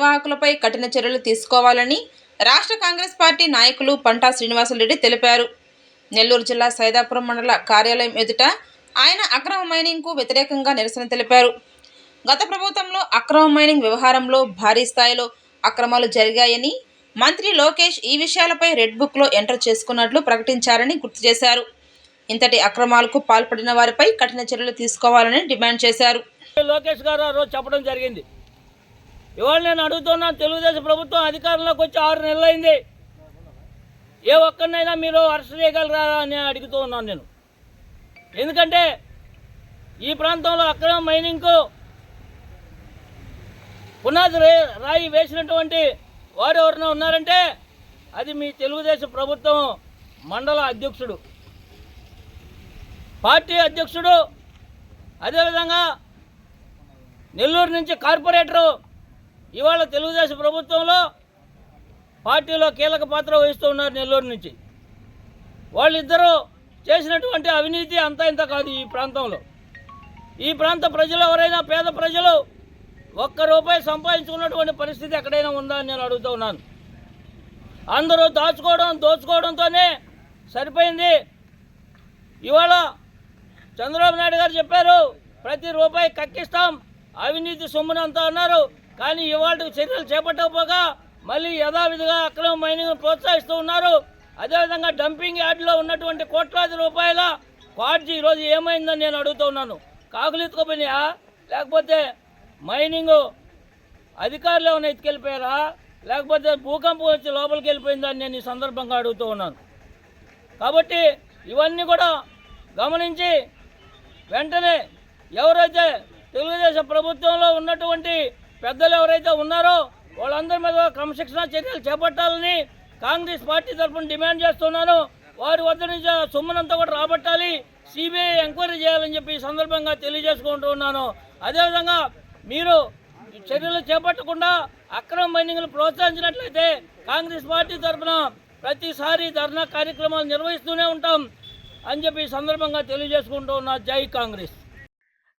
నిర్వాహకులపై కఠిన చర్యలు తీసుకోవాలని రాష్ట్ర కాంగ్రెస్ పార్టీ నాయకులు పంటా శ్రీనివాసరెడ్డి తెలిపారు. నెల్లూరు జిల్లా సైదాపురం మండల కార్యాలయం ఎదుట ఆయన అక్రమ మైనింగ్కు వ్యతిరేకంగా నిరసన తెలిపారు. గత ప్రభుత్వంలో అక్రమ మైనింగ్ వ్యవహారంలో భారీ స్థాయిలో అక్రమాలు జరిగాయని మంత్రి లోకేష్ ఈ విషయాలపై రెడ్ బుక్లో ఎంటర్ చేసుకున్నట్లు ప్రకటించారని గుర్తు చేశారు. ఇంతటి అక్రమాలకు పాల్పడిన వారిపై కఠిన చర్యలు తీసుకోవాలని డిమాండ్ చేశారు. లోకేష్ గారు చెప్పడం జరిగింది. ఇవాళ నేను అడుగుతున్నాను తెలుగుదేశం ప్రభుత్వం అధికారంలోకి వచ్చి ఆరు నెలలైంది. ఏ ఒక్కరినైనా మీరు అరెస్ట్ చేయగలరా అని అడుగుతూ ఉన్నాను నేను. ఎందుకంటే ఈ ప్రాంతంలో అక్రమ మైనింగ్కు పునాది రాయి వేసినటువంటి వారు ఎవరైనా ఉన్నారంటే అది మీ తెలుగుదేశం ప్రభుత్వం మండల అధ్యక్షుడు. పార్టీ అధ్యక్షుడు అదేవిధంగా నెల్లూరు నుంచి కార్పొరేటరు ఇవాళ తెలుగుదేశం ప్రభుత్వంలో పార్టీలో కీలక పాత్ర వహిస్తూ ఉన్నారు నెల్లూరు నుంచి. వాళ్ళిద్దరూ చేసినటువంటి అవినీతి అంతా ఇంత కాదు ఈ ప్రాంతంలో. ఈ ప్రాంత ప్రజలు ఎవరైనా పేద ప్రజలు ఒక్క రూపాయి సంపాదించుకున్నటువంటి పరిస్థితి ఎక్కడైనా ఉందా అని నేను అడుగుతూ ఉన్నాను. అందరూ దాచుకోవడం దోచుకోవడంతోనే సరిపోయింది. ఇవాళ చంద్రబాబు నాయుడు గారు చెప్పారు ప్రతి రూపాయి కక్కిస్తాం అవినీతి సొమ్మునంతా అన్నారు. కానీ ఇవాళ చర్యలు చేపట్టకపోగా మళ్ళీ యథావిధిగా అక్రమ మైనింగ్ ప్రోత్సహిస్తూ ఉన్నారు. అదేవిధంగా డంపింగ్ యార్డ్లో ఉన్నటువంటి కోట్లాది రూపాయల క్వాడ్జీ ఈరోజు ఏమైందని నేను అడుగుతూ ఉన్నాను. కాకులు ఎత్తుకోపోయినాయా లేకపోతే మైనింగ్ అధికారులు ఏమైనా ఎత్తుకెళ్ళిపోయారా? లేకపోతే భూకంపం వచ్చి లోపలికి వెళ్ళిపోయిందని నేను ఈ సందర్భంగా అడుగుతూ ఉన్నాను. కాబట్టి ఇవన్నీ కూడా గమనించి వెంటనే ఎవరైతే తెలుగుదేశం ప్రభుత్వంలో ఉన్నటువంటి పెద్దలు ఎవరైతే ఉన్నారో వాళ్ళందరి మీద క్రమశిక్షణ చర్యలు చేపట్టాలని కాంగ్రెస్ పార్టీ తరఫున డిమాండ్ చేస్తున్నాను. వారి వద్ద నుంచి సొమ్మునంతా కూడా రాబట్టాలి. సిబిఐ ఎంక్వైరీ చేయాలని చెప్పి ఈ సందర్భంగా తెలియజేసుకుంటూ ఉన్నాను. అదేవిధంగా మీరు చర్యలు చేపట్టకుండా అక్రమ మైనింగ్ను ప్రోత్సహించినట్లయితే కాంగ్రెస్ పార్టీ తరఫున ప్రతిసారి ధర్నా కార్యక్రమాలు నిర్వహిస్తూనే ఉంటాం అని చెప్పి ఈ సందర్భంగా తెలియజేసుకుంటూ ఉన్నా జై కాంగ్రెస్.